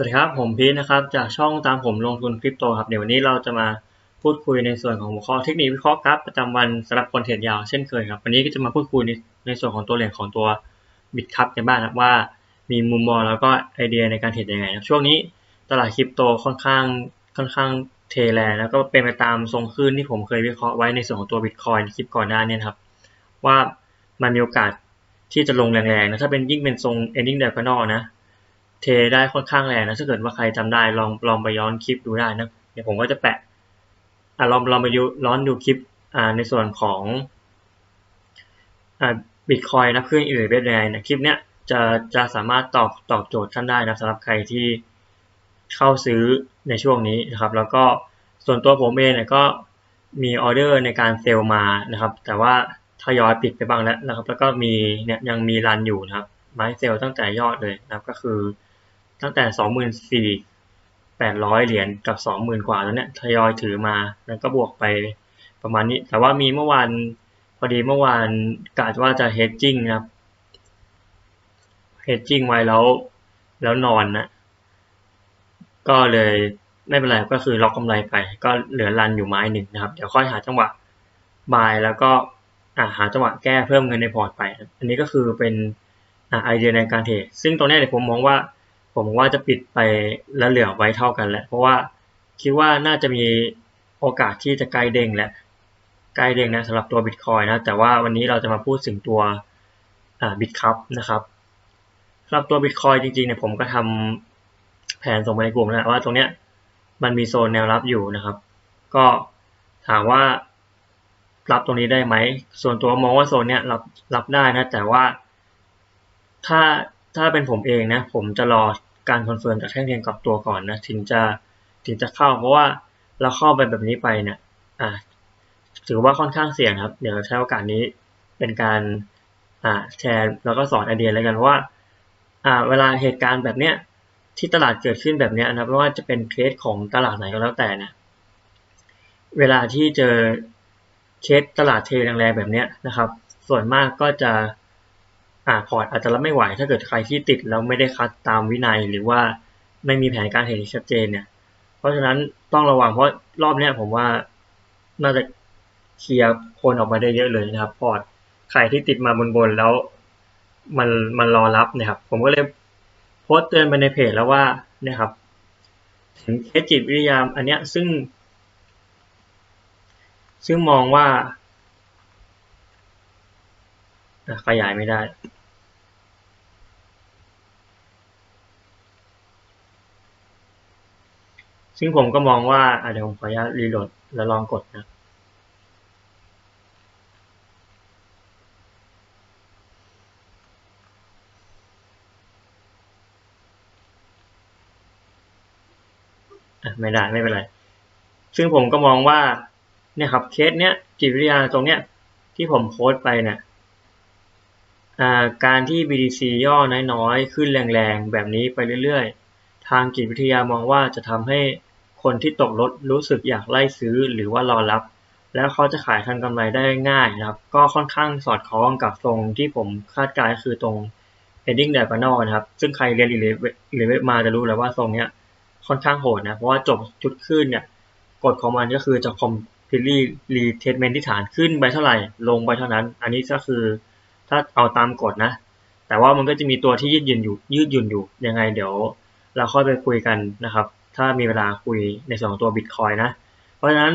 สวัสดีครับผมพีทนะครับจากช่องตามผมลงทุนคริปโตครับเดี๋ยววันนี้เราจะมาพูดคุยในส่วนของหัวข้อเทคนิควิเคราะห์กราฟประจำวันสำหรับคนเทรดยาวเช่นเคยครับวันนี้ก็จะมาพูดคุยในในส่วนของตัวเหรียญของตัวบิตคัพกันบ้างครับว่ามีมุมมองแล้วก็ไอเดียในการเทรดยังไงครับช่วงนี้ตลาดคริปโตค่อนข้างค่อนข้างเทแรงแล้วก็เป็นไปตามทรงคลื่นที่ผมเคยวิเคราะห์ไว้ในส่วนของตัวบิตคอยในคลิปก่อนหน้านี้ครับว่ามันมีโอกาสที่จะลงแรงๆนะถ้าเป็นยิ่งเป็นทรง ending diagonal นะ เทได้ค่อนข้างแรงนะถ้าเกิดว่าใครจำได้ลองลองไปย้อนคลิปดูได้นะเดี๋ยวผมก็จะแปะอ่าลองลองไปดูร้อนดูคลิปอ่าในส่วนของอ่าบิตคอยนะเครื่องอื่นเว็บยังไงนะคลิปเนี้ยจะจะสามารถตอบตอบโจทย์ท่านได้นะสำหรับใครที่เข้าซื้อในช่วงนี้นะครับ แล้วก็ส่วนตัวผมเองเนี่ยก็มีออเดอร์ในการเซลล์มานะครับ แต่ว่าทยอยปิดไปบ้างแล้วนะครับ แล้วก็มีเนี่ยยังมีรันอยู่นะครับไม้เซลล์ตั้งแต่ยอดเลยนะครับก็คือ ตั้งแต่สองหมื่นสี่แปดร้อยเหรียญกับสองหมื่นกว่าแล้วเนี่ยทยอยถือมาแล้วก็บวกไปประมาณนี้ แต่ว่ามีเมื่อวานพอดีเมื่อวานกะว่าจะเฮดจิ้งนะครับเฮดจิ้งไว้แล้วแล้วนอนนะก็เลยไม่เป็นไรก็คือล็อกกำไรไป ก็เหลือรันอยู่ไม้หนึ่งนะครับ เดี๋ยวค่อยหาจังหวะบายแล้วก็หาจังหวะแก้เพิ่มเงินในพอร์ตไป อันนี้ก็คือเป็นไอเดียในการเทรดซึ่งตรงนี้เนี่ยผมมองว่า ผมว่าจะปิดไปแล้วเหลือไว้เท่ากันแหละ เพราะว่าคิดว่าน่าจะมีโอกาสที่จะใกล้เด้งและใกล้เด้งนะสำหรับตัวบิตคอยนะ แต่ว่าวันนี้เราจะมาพูดถึงตัวบิตคัพนะครับสำหรับตัวบิตคอยจริงๆเนี่ยผมก็ทำแผนส่งไปในกลุ่มแล้วว่าตรงเนี้ยมันมีโซนแนวรับอยู่นะครับ ก็ถามว่ารับตรงนี้ได้ไหม ส่วนตัวมองว่าโซนเนี้ยรับรับได้นะ แต่ว่าถ้า ถ้าเป็นผมเองนะ ผมจะรอการคอนเฟิร์มจากแท่งเทียนกับตัวก่อนนะถึงจะถึงจะเข้า เพราะว่าเราเข้าไปแบบนี้ไปเนี่ยอ่าถือว่าค่อนข้างเสี่ยงครับ เดี๋ยวใช้โอกาสนี้เป็นการอ่าแชร์แล้วก็สอนไอเดียแล้วกันว่าอ่า เวลาเหตุการณ์แบบเนี้ยที่ตลาดเกิดขึ้นแบบเนี้ยนะไม่ว่าจะเป็นเคสของตลาดไหนก็แล้วแต่นะเวลาที่เจอเคสตลาดเทแรงๆแบบเนี้ยนะครับ ส่วนมากก็จะ อ่าพอร์ตอาจจะรับไม่ไหว ถ้าเกิดใครที่ติดแล้วไม่ได้คัดตามวินัย หรือว่าไม่มีแผนการเทรดที่ชัดเจนเนี่ย เพราะฉะนั้นต้องระวังเพราะรอบเนี้ยผมว่าน่าจะเคลียร์คนออกมาได้เยอะเลยนะครับ พอร์ตใครที่ติดมาบนๆแล้วมันมันรอรับนะครับ ผมก็เลยโพสต์เตือนไปในเพจแล้วว่านี่ยครับ ถึงเคสจิตวิทยาอันเนี้ยซึ่ง ซึ่งมองว่าขยายไม่ได้ ซึ่งผมก็มองว่าเดี๋ยวผมขออนุญาตรีโหลดแล้วลองกดนะไม่ได้ไม่เป็นไร ซึ่งผมก็มองว่าเนี่ยครับเคสเนี้ยจิตวิทยาตรงเนี้ยที่ผมโค้ดไปเนี่ยการที่ BTC ย่อน้อยๆ ขึ้นแรงๆ แบบนี้ไปเรื่อยๆ ทางจิตวิทยามองว่าจะทำให้ คนที่ตกรถรู้สึกอยากไล่ซื้อหรือว่ารอรับ แล้วเขาจะขายทันกำไรได้ง่ายนะครับ ก็ค่อนข้างสอดคล้องกับตรงที่ผมคาดการณ์คือตรง heading diagonal นะครับ ซึ่งใครเรียนหรือเว็บมาจะรู้แล้วว่าทรงเนี้ยค่อนข้างโหดนะ เพราะว่าจบจุดขึ้นเนี่ยกฎของมันก็คือจะ completely retracement ที่ฐานขึ้นไปเท่าไหร่ ลงไปเท่านั้น อันนี้ก็คือถ้าเอาตามกฎนะ แต่ว่ามันก็จะมีตัวที่ยืดหยุ่นอยู่ยืดหยุ่นอยู่ยังไงเดี๋ยวเราค่อยไปคุยกันนะครับ ถ้ามีเวลาคุยในส่วนของตัวบิตคอยนะ เพราะฉะนั้น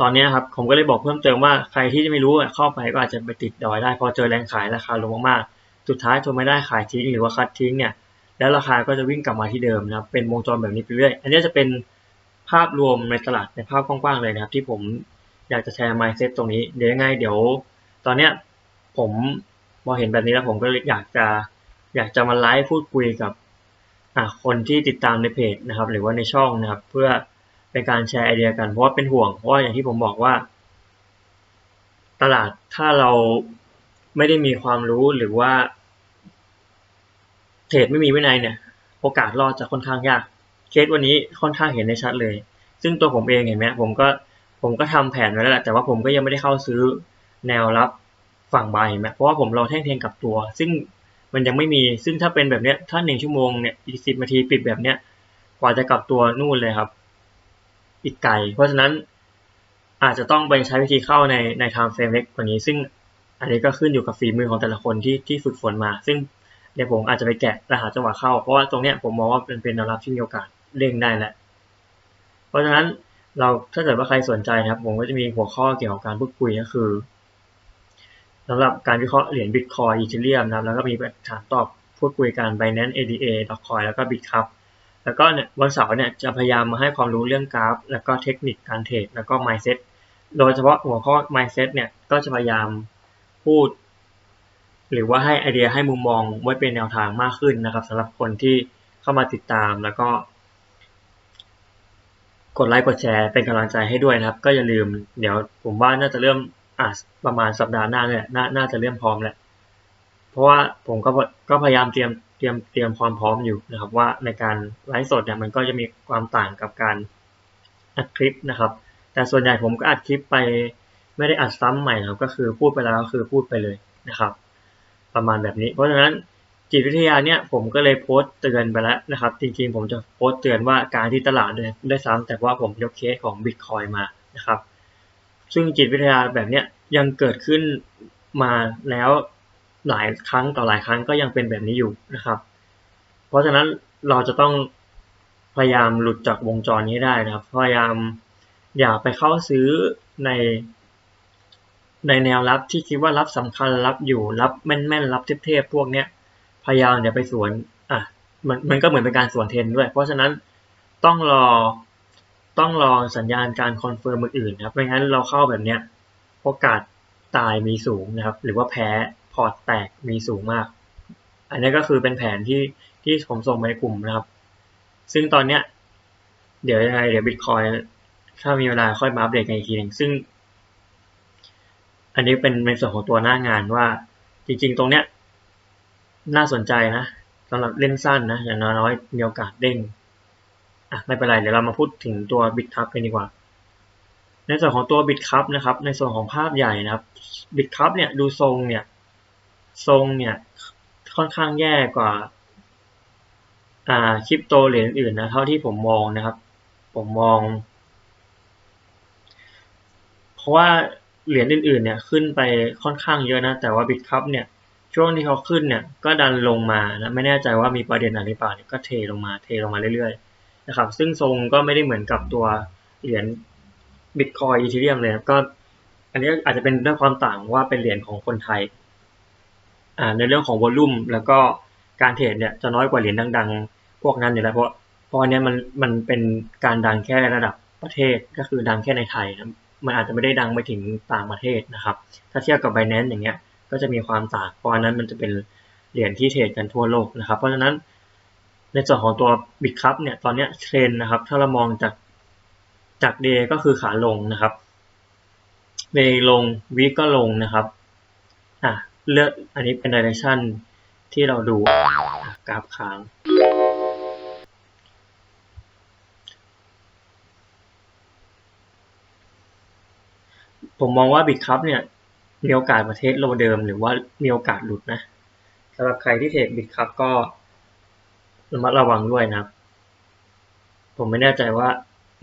ตอนนี้ครับผมก็เลยบอกเพิ่มเติมว่าใครที่ไม่รู้เข้าไปก็อาจจะไปติดดอยได้ พอเจอแรงขายราคาลงมากๆ สุดท้ายทนไม่ได้ขายทิ้งหรือว่าคัดทิ้งเนี่ยแล้วราคาก็จะวิ่งกลับมาที่เดิมนะครับเป็นวงจรแบบนี้ไปเรื่อยอันนี้จะเป็นภาพรวมในตลาดในภาพกว้างๆเลยนะครับ ที่ผมอยากจะแชร์ mindset ตรงนี้เดี๋ยวยังไงเดี๋ยว ตอนเนี้ยผมพอเห็นแบบนี้แล้วผมก็อยากจะอยากจะมาไลฟ์พูดคุยกับ คนที่ติดตามในเพจนะครับ หรือว่าในช่องนะครับ เพื่อเป็นการแชร์ไอเดียกันเพราะว่าเป็นห่วงเพราะว่าอย่างที่ผมบอกว่า ตลาดถ้าเราไม่ได้มีความรู้หรือว่า เทรดไม่มีวินัยเนี่ย โอกาสรอดจะค่อนข้างยาก เคสวันนี้ค่อนข้างเห็นได้ชัดเลย ซึ่งตัวผมเองเห็นไหมผมก็ผมก็ทำแผนไว้แล้วแหละแต่ว่าผมก็ยังไม่ได้เข้าซื้อแนวรับฝั่งบายเห็นไหมเพราะว่าผมรอแท่งเทียนกับตัว ซึ่ง มันยังไม่มี ซึ่งถ้าเป็นแบบเนี้ย ถ้าหนึ่งชั่วโมงเนี่ย อีกสิบนาทีปิดแบบเนี้ย กว่าจะกลับตัวนู่นเลยครับ อีกไกล เพราะฉะนั้นอาจจะต้องไปใช้วิธีเข้าในในไทม์เฟรมเล็กกว่านี้ ซึ่งอันนี้ก็ขึ้นอยู่กับฝีมือของแต่ละคนที่ที่ฝึกฝนมา ซึ่งเดี๋ยวผมอาจจะไปแกะรหัสจังหวะเข้า เพราะว่าตรงเนี้ยผมมองว่าเป็นเป็นแนวรับที่มีโอกาสเร่งได้แหละ เพราะฉะนั้นเราถ้าเกิดว่าใครสนใจนะครับ ผมก็จะมีหัวข้อเกี่ยวกับการพูดคุยก็คือ สำหรับการวิเคราะห์เหรียญบิตคอยอีเทเรียมนะครับ แล้วก็มีถามตอบพูดคุยกัน Binance ADA Dogecoin แล้วก็ Bitcup แล้วก็เนี่ยวันเสาร์เนี่ยจะพยายามมาให้ความรู้เรื่องกราฟ แล้วก็เทคนิคการเทรดแล้วก็ mindset โดยเฉพาะหัวข้อ mindset เนี่ยก็จะพยายามพูด หรือว่าให้ไอเดียให้มุมมองไว้เป็นแนวทางมากขึ้นนะครับสำหรับคนที่เข้ามาติดตามแล้วก็ กดไลค์กดแชร์เป็นกำลังใจให้ด้วยนะครับ ก็อย่าลืมเดี๋ยวผมว่าน่าจะเริ่ม อ่าประมาณสัปดาห์หน้าเนี่ยนาน่าจะเริ่มพร้อมแหละเพราะว่าผมก็ก็พยายามเตรียมเตรียมเตรียมความพร้อมอยู่นะครับ ว่าในการไลฟ์สดเนี่ยมันก็จะมีความต่างกับการอัดคลิปนะครับ แต่ส่วนใหญ่ผมก็อัดคลิปไปไม่ได้อัดซ้ำใหม่ครับก็คือพูดไปแล้วก็คือพูดไปเลยนะครับ ประมาณแบบนี้ เพราะฉะนั้นจิตวิทยาเนี่ยผมก็เลยโพสต์เตือนไปแล้วนะครับ จริงๆ ผมจะโพสต์เตือนว่าการที่ตลาดได้ซ้ำแต่ว่าผมยกเคสของบิตคอยมานะครับ ซึ่งจิตวิทยาแบบเนี้ยยังเกิดขึ้นมาแล้วหลายครั้งต่อหลายครั้งก็ยังเป็นแบบนี้อยู่นะครับ เพราะฉะนั้นเราจะต้องพยายามหลุดจากวงจรนี้ได้นะครับ พยายามอย่าไปเข้าซื้อใน ในแนวรับที่คิดว่ารับสำคัญรับอยู่รับแม่นๆรับเทพๆพวกเนี้ยพยายามอย่าไปสวนอะมันมันก็เหมือนเป็นการสวนเทนด้วย เพราะฉะนั้นต้องรอ ต้องรอสัญญาณการคอนเฟิร์มอื่นๆครับไม่งั้นเราเข้าแบบเนี้ยโอกาสตายมีสูงนะครับ หรือว่าแพ้พอร์ตแตกมีสูงมาก อันนี้ก็คือเป็นแผนที่ที่ผมส่งไปในกลุ่มนะครับ ซึ่งตอนเนี้ยเดี๋ยวยังไงเดี๋ยวบิตคอยถ้ามีเวลาค่อยมาอัปเดตกันอีกทีหนึ่งซึ่ง อันนี้เป็นในส่วนของตัวหน้างานว่า จริงๆ ตรงเนี้ยน่าสนใจนะสำหรับเล่นสั้นนะอย่างน้อยๆมีโอกาสเด้ง อะไม่เป็นไรเดี๋ยวเรามาพูดถึงตัวบิตคัพกันดีกว่า ในส่วนของตัวบิตคัพนะครับ ในส่วนของภาพใหญ่นะครับบิตคัพเนี่ยดูทรงเนี่ยทรงเนี่ยค่อนข้างแย่กว่าอ่าคริปโตเหรียญอื่นนะเท่าที่ผมมองนะครับ ผมมอง เพราะว่าเหรียญอื่นๆเนี่ยขึ้นไปค่อนข้างเยอะนะ แต่ว่าบิตคัพเนี่ยช่วงที่เขาขึ้นเนี่ยก็ดันลงมานะไม่แน่ใจว่ามีประเด็นอะไรหรือเปล่าเนี่ยก็เทลงมาเทลงมาเรื่อยๆ นะครับ ซึ่งทรงก็ไม่ได้เหมือนกับตัวเหรียญบิตคอยอีทีเรียมเลยก็อันนี้อาจจะเป็นด้วยความต่างว่าเป็นเหรียญของคนไทยในเรื่องของวอลลุ่มแล้วก็การเทรดเนี่ยจะน้อยกว่าเหรียญดังๆ พวกนั้นอยู่แล้วเพราะเพราะอันนี้มันมันเป็นการดังแค่ระดับประเทศก็คือดังแค่ในไทยนะมันอาจจะไม่ได้ดังไปถึงต่างประเทศนะครับ ถ้าเทียบกับ b บ n a n c e อย่างเงี้ยก็จะมีความต่างเพราะอันนั้นมันจะเป็นเหรียญที่เทรดกันทั่วโลกนะครับ เพราะฉะนั้น ในส่วนของตัวบิตคัพเนี่ยตอนนี้เทรนนะครับ ถ้าเรามองจากจากเดย์ก็คือขาลงนะครับเดย์ลงวีก็ลงนะครับอะเลือกอันนี้เป็น direction ที่เราดูกราฟค้างผมมองว่าบิตคัพเนี่ยมีโอกาสประเทศโลเดิม หรือว่ามีโอกาสหลุดนะสำหรับใครที่เทรดบิตคัพก็ ระมัดระวังด้วยนะครับ ผมไม่แน่ใจว่า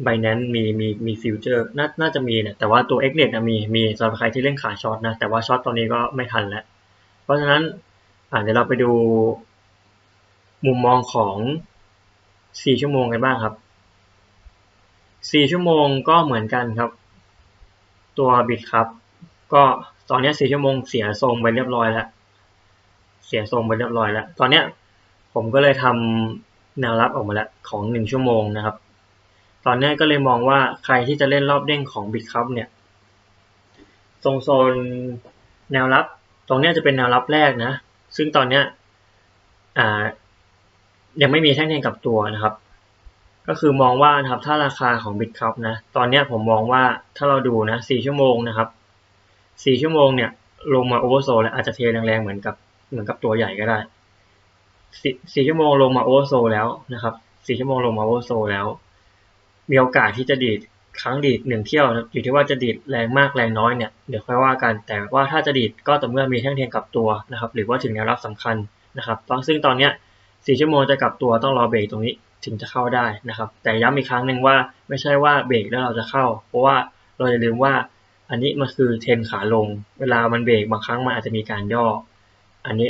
Binance มีมีมีฟิวเจอร์น่าน่าจะมีเนี่ยแต่ว่าตัว x n e t มีมีสำหรับใครที่เล่นขาช็อตนะ แต่ว่าช็อตตอนนี้ก็ไม่ทันแล้ว เพราะฉะนั้นอ่าเดี๋ยวเราไปดูมุมมองของ 4 ชั่วโมงกันบ้างครับ 4 ชั่วโมงก็เหมือนกันครับ ตัวบิตครับ ก็ตอนนี้ 4 ชั่วโมงเสียทรงไปเรียบร้อยแล้ว เสียทรงไปเรียบร้อยแล้ว ตอนนี้ ผมก็เลยทำแนวรับออกมาแล้วของ 1 ชั่วโมงนะครับ ตอนนี้ก็เลยมองว่าใครที่จะเล่นรอบเด้งของบิตคัพเนี่ยตรงโซนแนวรับ ตรงนี้จะเป็นแนวรับแรกนะ ซึ่งตอนนี้ยังไม่มีแท่งเทียนกับตัวนะครับ ก็คือมองว่านะครับถ้าราคาของบิตคัพนะ ตอนนี้ผมมองว่าถ้าเราดูนะสี่ชั่วโมงนะครับสี่ชั่วโมงเนี่ยลงมาโอเวอร์โซแล้วอาจจะเทแรงๆเหมือนกับเหมือนกับตัวใหญ่ก็ได้ สี่ชั่วโมงลงมาโอเวอร์โซแล้วนะครับสี่ชั่วโมงลงมาโอเวอร์โซแล้ว มีโอกาสที่จะดีดครั้งดีดหนึ่งเที่ยวอยู่ที่ว่าจะดีดแรงมากแรงน้อยเนี่ยเดี๋ยวค่อยว่ากัน แต่ว่าถ้าจะดีดก็ต่อเมื่อมีแท่งเทียนกับตัวนะครับ หรือว่าถึงแนวรับสำคัญนะครับซึ่งตอนเนี้ยสี่ชั่วโมงจะกลับตัวต้องรอเบรกตรงนี้ถึงจะเข้าได้นะครับ แต่ย้ำอีกครั้งหนึ่งว่าไม่ใช่ว่าเบรกแล้วเราจะเข้า เพราะว่าเราอย่าลืมว่าอันนี้มันคือเทรนขาลง เวลามันเบรกบางครั้งมันอาจจะมีการย่อ อันนี้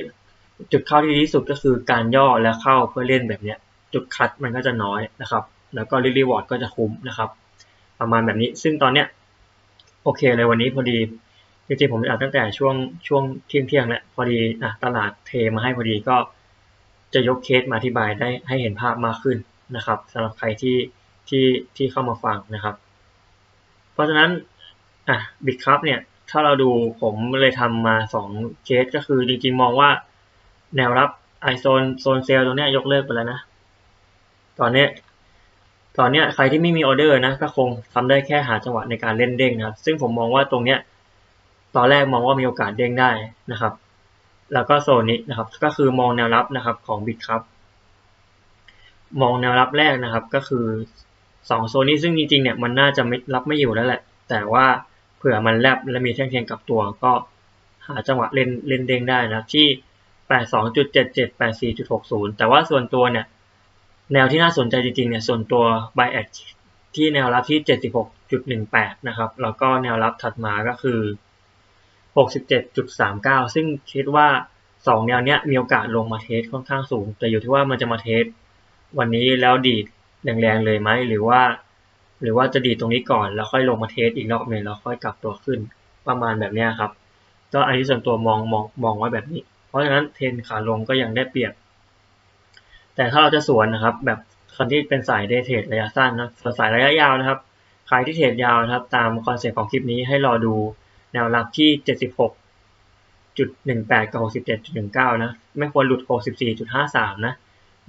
จุดเข้าที่ดีที่สุดก็คือการย่อแล้วเข้าเพื่อเล่นแบบเนี้ยจุดคัดมันก็จะน้อยนะครับ แล้วก็รีวอร์ดก็จะคุ้มนะครับ ประมาณแบบนี้ซึ่งตอนเนี้ยโอเคเลยวันนี้พอดีจริงๆผมอ่านตั้งแต่ช่วงช่วงเที่ยงเที่ยงแล้วพอดีอะตลาดเทมาให้พอดีก็จะยกเคสมาอธิบายได้ให้เห็นภาพมากขึ้นนะครับสำหรับใครที่ที่ที่เข้ามาฟังนะครับ เพราะฉะนั้นอะบิตครับเนี่ยถ้าเราดูผมเลยทำมาสองเคสก็คือจริงๆมองว่า แนวรับไอโซนโซนเซลตรงนี้ยกเลิกไปแล้วนะ ตอนนี้ ตอนนี้ใครที่ไม่มีออเดอร์นะก็คงทำได้แค่หาจังหวะในการเล่นเด้งนะครับ ซึ่งผมมองว่าตรงเนี้ยตอนแรกมองว่ามีโอกาสเด้งได้นะครับ แล้วก็โซนนี้นะครับ ก็คือมองแนวรับนะครับของบิตครับ มองแนวรับแรกนะครับ ก็คือสองโซนนี้ซึ่งจริงๆเนี่ยมันน่าจะไม่รับไม่อยู่แล้วแหละ แต่ว่าเผื่อมันแลบและมีแท่งเทียงกับตัวก็หาจังหวะเล่นเล่นเด้งได้นะครับที่ 82.77 84.60 แต่ว่าส่วนตัวเนี่ย แนวที่น่าสนใจจริงๆเนี่ย ส่วนตัว buy at ที่แนวรับที่ 76.18 นะครับ แล้วก็แนวรับถัดมาก็คือ 67.39 ซึ่งคิดว่า 2 แนวเนี้ยมีโอกาสลงมาเทสค่อนข้างสูง แต่อยู่ที่ว่ามันจะมาเทสวันนี้แล้วดีดแรงๆเลยไหมหรือว่า หรือว่าจะดีดตรงนี้ก่อนแล้วค่อยลงมาเทสอีกรอบหนึ่งแล้วค่อยกลับตัวขึ้นประมาณแบบนี้ครับ ก็อันนี้ส่วนตัวมองมองมองไว้แบบนี้ เพราะฉะนั้นเทรนขาลงก็ยังได้เปรียบ แต่ถ้าเราจะสวนนะครับ แบบคนที่เป็นสายเดเทรดระยะสั้นนะส่วนสายระยะยาวนะครับ ใครที่เทรดยาวนะครับ ตามคอนเซ็ปต์ของคลิปนี้ให้รอดูแนวรับที่ 76.18 กับ 67.19 นะ ไม่ควรหลุด 64.53 นะ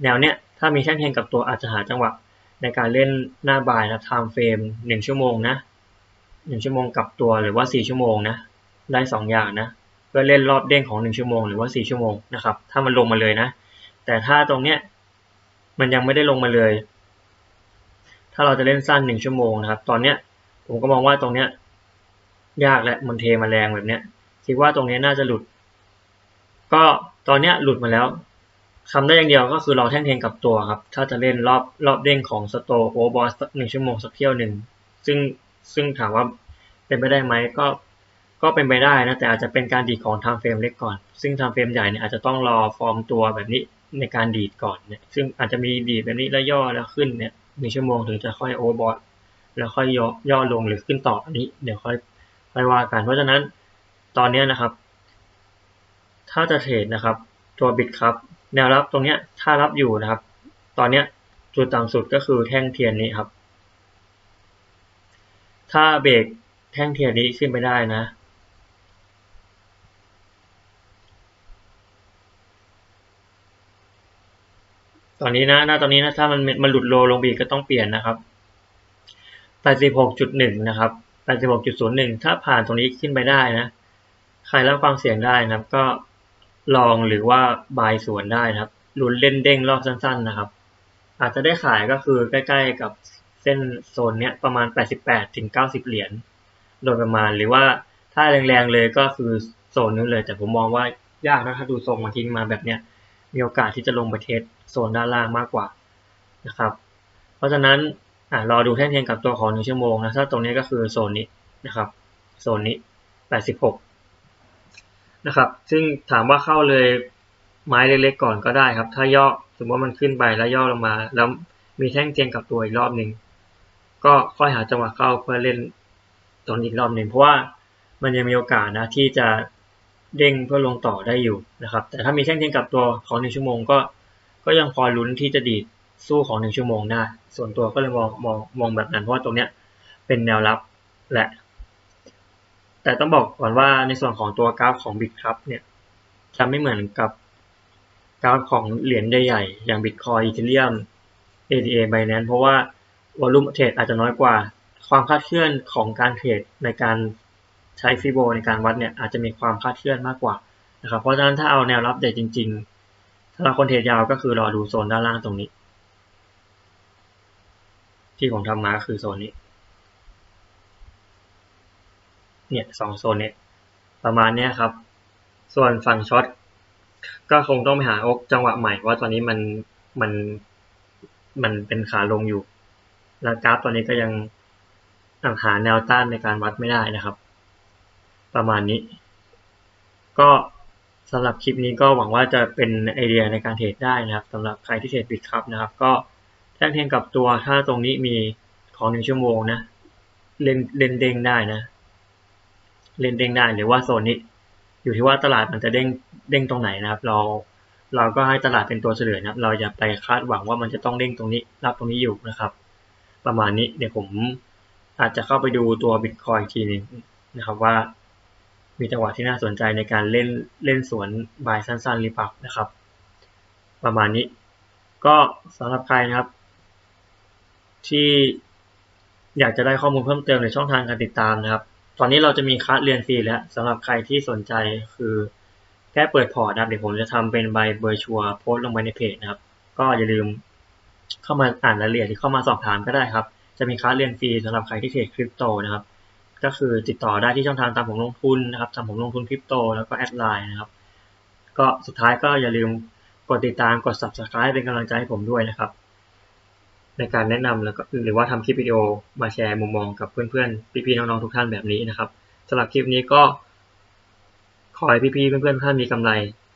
แนวเนี้ยถ้ามีแท่งเทงกับตัวอาจจะหาจังหวะในการเล่นหน้าบายนะ time frame 1ชั่วโมงนะ1ชั่วโมงกับตัวหรือว่า 4 ชั่วโมงนะ ได้ 2 อย่างนะ เพื่อเล่นรอบเด้งของ 1 ชั่วโมงหรือว่า 4 ชั่วโมงนะครับ ถ้ามันลงมาเลยนะ แต่ถ้าตรงเนี้ยมันยังไม่ได้ลงมาเลย ถ้าเราจะเล่นสั้น 1 ชั่วโมงนะครับ ตอนเนี้ยผมก็มองว่าตรงเนี้ยยากและมันเทมาแรงแบบเนี้ยคิดว่าตรงนี้น่าจะหลุด ก็ตอนเนี้ยหลุดมาแล้วทำได้อย่างเดียวก็คือรอแท่งเทงกับตัวครับ ถ้าจะเล่นรอบรอบเด้งของสโตโอบอสหนึ่งชั่วโมงสักเที่ยวหนึ่ง ซึ่งซึ่งถามว่าเป็นไปได้ไหมก็ ก็เป็นไปได้นะแต่อาจจะเป็นการดีดของทางเฟรมเล็กก่อน ซึ่งทางเฟรมใหญ่เนี่ยอาจจะต้องรอฟอร์มตัวแบบนี้ในการดีดก่อนเนี่ยซึ่งอาจจะมีดีดแบบนี้แล้วย่อแล้วขึ้นเนี่ยหนึ่งชั่วโมงถึงจะค่อยโอบอสแล้วค่อยย่อย่อลงหรือขึ้นต่ออันนี้ เดี๋ยวค่อยไปว่ากันเพราะฉะนั้นตอนนี้นะครับ ถ้าจะเทรดนะครับ ตัวบิตครับแนวรับตรงเนี้ยถ้ารับอยู่นะครับ ตอนเนี้ยจุดต่ำสุดก็คือแท่งเทียนนี้ครับ ถ้าเบรกแท่งเทียนนี้ขึ้นไปได้นะ ตอนนี้นะ หน้าตอนนี้นะถ้ามันมันหลุดโลลงบีก็ต้องเปลี่ยนนะครับ86.1นะครับ86.01 ถ้าผ่านตรงนี้ขึ้นไปได้นะ ใครรับความเสี่ยงได้นะครับ ก็ลองหรือว่าบายสวนได้นะครับลุ้นเล่นเด้งรอบสั้น ๆ นะครับ อาจจะได้ขายก็คือใกล้ ๆ กับเส้นโซนเนี้ยประมาณ 88ถึง90 เหรียญโดยประมาณหรือว่าถ้าแรง ๆ เลยก็คือโซนนู้นเลย แต่ผมมองว่ายากนะถ้าดูทรงมาทิ้งมาแบบเนี้ย มีโอกาสที่จะลงไปเทสโซนด้านล่างมากกว่านะครับ เพราะฉะนั้นอรอดูแท่งเทียนกับตัวของหนึ่งชั่วโมงนะถ้าตรงนี้ก็คือโซนนี้นะครับโซนนี้ 86 นะครับ ซึ่งถามว่าเข้าเลยไม้เล็กๆก่อนก็ได้ครับ ถ้าย่อสมมติว่ามันขึ้นไปแล้วย่อลงมา แล้วมีแท่งเทียนกับตัวอีกรอบหนึ่งก็ค่อยหาจังหวะเข้าเพื่อเล่นตอนอีกรอบหนึ่งเพราะว่ามันยังมีโอกาสนะที่จะ เด้งเพื่อลงต่อได้อยู่นะครับ แต่ถ้ามีแท่งเทียนกับตัวของหนึ่งชั่วโมงก็ ก็ยังพอลุ้นที่จะดีดสู้ของหนึ่งชั่วโมงได้ส่วนตัวก็เลยมองมองมองแบบนั้นเพราะว่าตรงเนี้ยเป็นแนวรับแหละ แต่ต้องบอกก่อนว่าในส่วนของตัวกราฟของบิตครับเนี่ยจะไม่เหมือนกับกราฟของเหรียญใหญ่ๆอย่างบิตคอยอีเทเรียม ADA Binance เพราะว่าวอลุ่มเทรดอาจจะน้อยกว่า ความคาดเคลื่อนของการเทรดในการ ใช้ฟิโบในการวัดเนี่ยอาจจะมีความคลาดเคลื่อนมากกว่านะครับเพราะฉะนั้นถ้าเอาแนวรับเด็ดจริงๆสำหรับคนเทรดยาวก็คือรอดูโซนด้านล่างตรงนี้ ที่ผมทำมาคือโซนนี้เนี่ยสองโซนเนี่ยประมาณเนี้ยครับ ส่วนฝั่งช็อตก็คงต้องไปหาโอกจังหวะใหม่ว่าตอนนี้มันมันมันเป็นขาลงอยู่ แล้วกราฟตอนนี้ก็ยังหาแนวต้านในการวัดไม่ได้นะครับ ประมาณนี้ ก็สำหรับคลิปนี้ก็หวังว่าจะเป็นไอเดียในการเทรดได้นะครับสำหรับใครที่เทรดบิตครับนะครับ ก็แท่งเทียงกับตัวถ้าตรงนี้มีของหนึ่งชั่วโมงนะเล่นเล่นเด้งได้นะ เล่นเด้งได้หรือว่าโซนนี้ อยู่ที่ว่าตลาดมันจะเด้งเด้งตรงไหนนะครับ เราเราก็ให้ตลาดเป็นตัวเฉลยนะครับ เราอย่าไปคาดหวังว่ามันจะต้องเด้งตรงนี้ รับตรงนี้อยู่นะครับ ประมาณนี้เดี๋ยวผมอาจจะเข้าไปดูตัวบิตคอยทีนึงนะครับว่า มีจังหวะที่น่าสนใจในการเล่นเล่นสวนบายสั้นๆรือเปล่านะครับ ประมาณนี้ ก็สำหรับใครนะครับ ที่อยากจะได้ข้อมูลเพิ่มเติมในช่องทางการติดตามนะครับ ตอนนี้เราจะมีคัสเรียนฟรีแล้วสำหรับใครที่สนใจคือแค่เปิดพอร์ตนะเดี๋ยวผมจะทำเป็นใบเบอร์ชัวโพสต์ลงไปในเพจนะครับ ก็อย่าลืมเข้ามาอ่านรายละเอียดหรือเข้ามาสอบถามก็ได้ครับ จะมีคัสเรียนฟรีสำหรับใครที่เทรดคริปโตนะครับ ก็คือติดต่อได้ที่ช่องทางตามผมลงทุนนะครับตามผมลงทุนคริปโตแล้วก็แอดไลน์นะครับ ก็สุดท้ายก็อย่าลืมกดติดตามกด subscribe เป็นกำลังใจให้ผมด้วยนะครับ ในการแนะนำแล้วก็หรือว่าทำคลิปวิดีโอมาแชร์มุมมองกับเพื่อนๆ พี่ๆ น้องๆ ทุกท่านแบบนี้นะครับสำหรับคลิปนี้ก็ขอให้พี่ๆ เพื่อนๆ ทุกท่านมีกำไร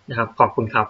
นะครับ ขอบคุณครับ